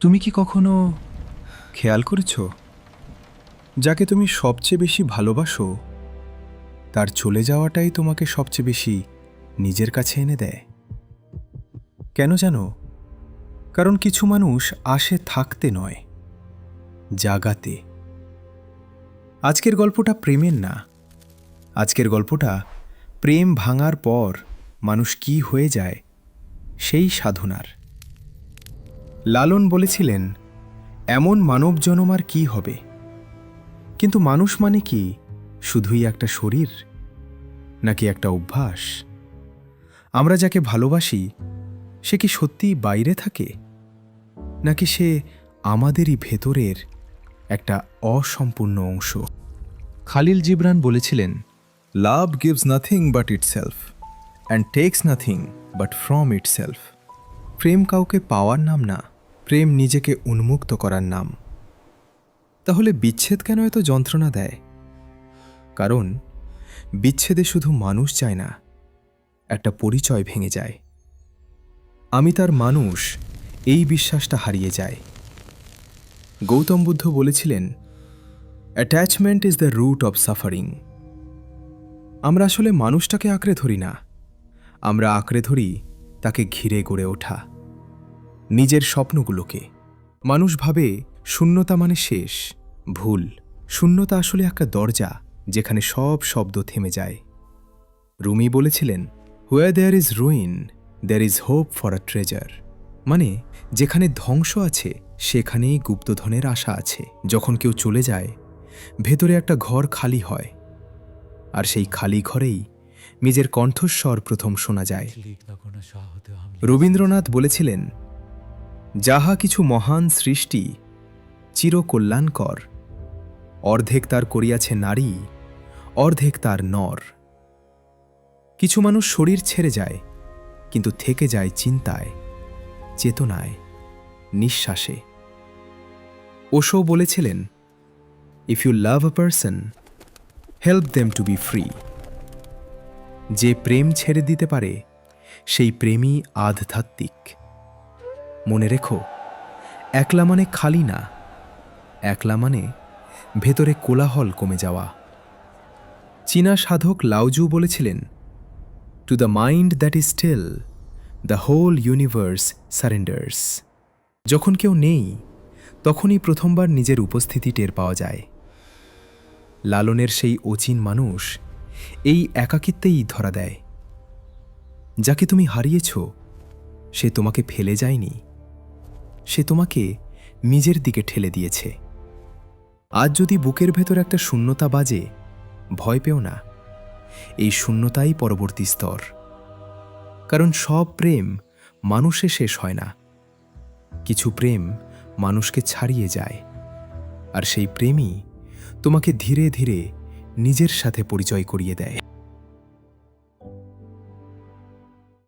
তুমি কি কখনো খেয়াল করেছ? যাকে তুমি সবচেয়ে বেশি ভালোবাসো, তার চলে যাওয়াটাই তোমাকে সবচেয়ে বেশি নিজের কাছে এনে দেয়? কেন জানো? কারণ কিছু মানুষ আসে থাকতে নয়, জাগাতে। আজকের গল্পটা প্রেমের না। আজকের গল্পটা প্রেম ভাঙার পর মানুষ কি হয়ে যায় সেই সাধনার। লালন বলেছিলেন, এমন মানব জনম আর কি হবে? কিন্তু মানুষ মানে কি? শুধুই একটা শরীর? নাকি একটা অভ্যাস? আমরা যাকে ভালোবাসি, সে কি সত্যিই বাইরে থাকে? নাকি সে আমাদেরই ভেতরের একটা অসম্পূর্ণ অংশ? খালিল জিবরান বলেছিলেন, love gives nothing but itself and takes nothing but from itself প্রেম কাউকে পাওয়ার নাম না। প্রেম নিজেকে উন্মুক্ত করার নাম। তাহলে বিচ্ছেদ কেন এত যন্ত্রণা দেয়? কারণ বিচ্ছেদে শুধু মানুষ চায় না, একটা পরিচয় ভেঙে যায়। আমি তার মানুষ, এই বিশ্বাসটা হারিয়ে যায়। গৌতম বুদ্ধ বলেছিলেন attachment is the root of suffering আমরা আসলে মানুষটাকে আঁকড়ে ধরি না। আমরা আঁকড়ে ধরি তাকে ঘিরে গড়ে ওঠা। নিজের স্বপ্নগুলোকে। মানুষ ভাবে শূন্যতা মানে শেষ, ভুল। শূন্যতা আসলে একটা দরজা যেখানে সব শব্দ থেমে যায়। রুমি বলেছিলেন where there is ruin there is hope for a treasure মানে যেখানে ধ্বংস আছে, সেখানেই গুপ্তধনের আশা আছে। যখন কেউ চলে যায়, ভেতরে একটা ঘর খালি হয়। আর সেই খালি ঘরেই নিজের কণ্ঠস্বর প্রথম শোনা যায়। রবীন্দ্রনাথ বলেছিলেন যাহা কিছু মহান সৃষ্টি চিরকল্যাণকর। অর্ধেক তার করিয়াছে নারী, অর্ধেক তার নর। কিছু মানুষ শরীর ছেড়ে যায়, কিন্তু থেকে যায় চিন্তায়, চেতনায়, নিঃশ্বাসে। ওশো বলেছিলেন if you love a person help them to be free যে প্রেম ছেড়ে দিতে পারে, সেই প্রেমই আধ্যাত্মিক। মনে রেখো, একলা মানে খালি না, একলা মানে ভেতরে কোলাহল কমে যাওয়া। চীনা সাধক লাউজু বলেছিলেন to the mind that is still the whole universe surrenders যখন কেউ নেই, তখনই প্রথমবার নিজের উপস্থিতি টের পাওয়া যায়। লালনের সেই অচিন মানুষ এই একাকিত্বেই ধরা দেয়। যাকে তুমি হারিয়েছ, সে তোমাকে ফেলে যায়নি। সে তোমাকে নিজের দিকে ঠেলে দিয়েছে। আজ যদি বুকের ভেতর একটা শূন্যতা বাজে, ভয় পেও না। এই শূন্যতাই পরবর্তী স্তর। কারণ সব প্রেম মানুষে শেষ হয় না। কিছু প্রেম মানুষকে ছাড়িয়ে যায়। আর সেই প্রেমই তোমাকে ধীরে ধীরে নিজের সাথে পরিচয় করিয়ে দেয়।